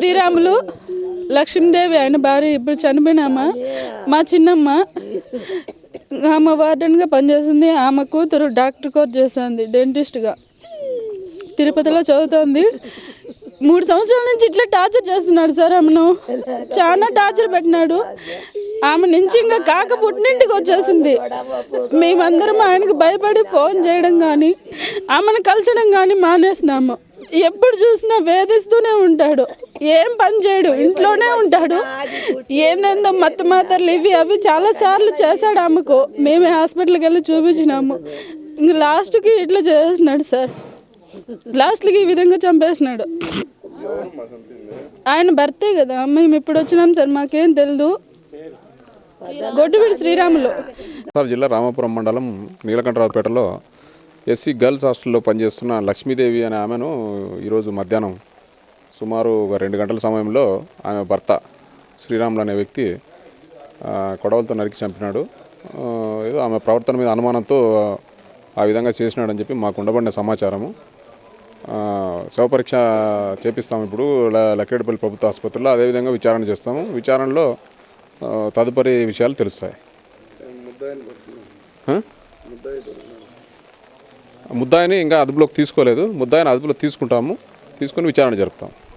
శ్రీరాములు లక్ష్మీదేవి ఆయన భార్య ఇప్పుడు చనిపోయినామా? మా చిన్నమ్మ ఆమె వార్డెన్గా పనిచేస్తుంది ఆమె కూతురు డాక్టర్ కోర్స్ చేసింది డెంటిస్ట్గా. తిరుపతిలో చదువుతోంది. మూడు సంవత్సరాల నుంచి ఇట్లా టార్చర్ చేస్తున్నాడు సార్ ఆమెను చాలా టార్చర్ పెట్టినాడు. ఆమె నుంచి ఇంకా కాక పుట్టినింటికి వచ్చేసింది. మేమందరం ఆయనకు భయపడి ఫోన్ చేయడం కానీ ఆమెను కలచడం కానీ మానేసినాము. ఎప్పుడు చూసినా వేధిస్తూనే ఉంటాడు. ఏం పని చేయడు. ఇంట్లోనే ఉంటాడు. ఏందేందో మత్తు మాత్రలు ఇవి అవి చాలా సార్లు చేశాడు ఆమెకు. మేమే హాస్పిటల్కి వెళ్ళి చూపించినాము. ఇంక లాస్ట్కి ఇట్లా చేసినాడు సార్. లాస్ట్కి ఈ విధంగా చంపేసినాడు ఆయన భర్తే కదా. మేము ఇప్పుడు వచ్చినాం సార్. మాకేం తెలియదు గొడ్డుబిడి శ్రీరాములు. జిల్లా రామాపురం మండలం నీలకంఠరావుపేటలో ఎస్సీ గర్ల్స్ హాస్టల్లో పనిచేస్తున్న లక్ష్మీదేవి అనే ఆమెను ఈరోజు మధ్యాహ్నం సుమారు ఒక రెండు గంటల సమయంలో ఆమె భర్త శ్రీరాములు అనే వ్యక్తి కొడవలతో నరికి చంపినాడు. ఏదో ఆమె ప్రవర్తన మీద అనుమానంతో ఆ విధంగా చేసినాడని చెప్పి మాకు ఉండబడిన సమాచారము. శవపరీక్ష చేపిస్తాము ఇప్పుడు లక్కేడుపల్లి ప్రభుత్వ ఆసుపత్రిలో. అదేవిధంగా విచారణ చేస్తాము. విచారణలో తదుపరి విషయాలు తెలుస్తాయి? ముద్దాయిని ఇంకా అదుపులోకి తీసుకోలేదు. ముద్దాయిని అదుపులో తీసుకుంటాము. తీసుకుని విచారణ జరుపుతాము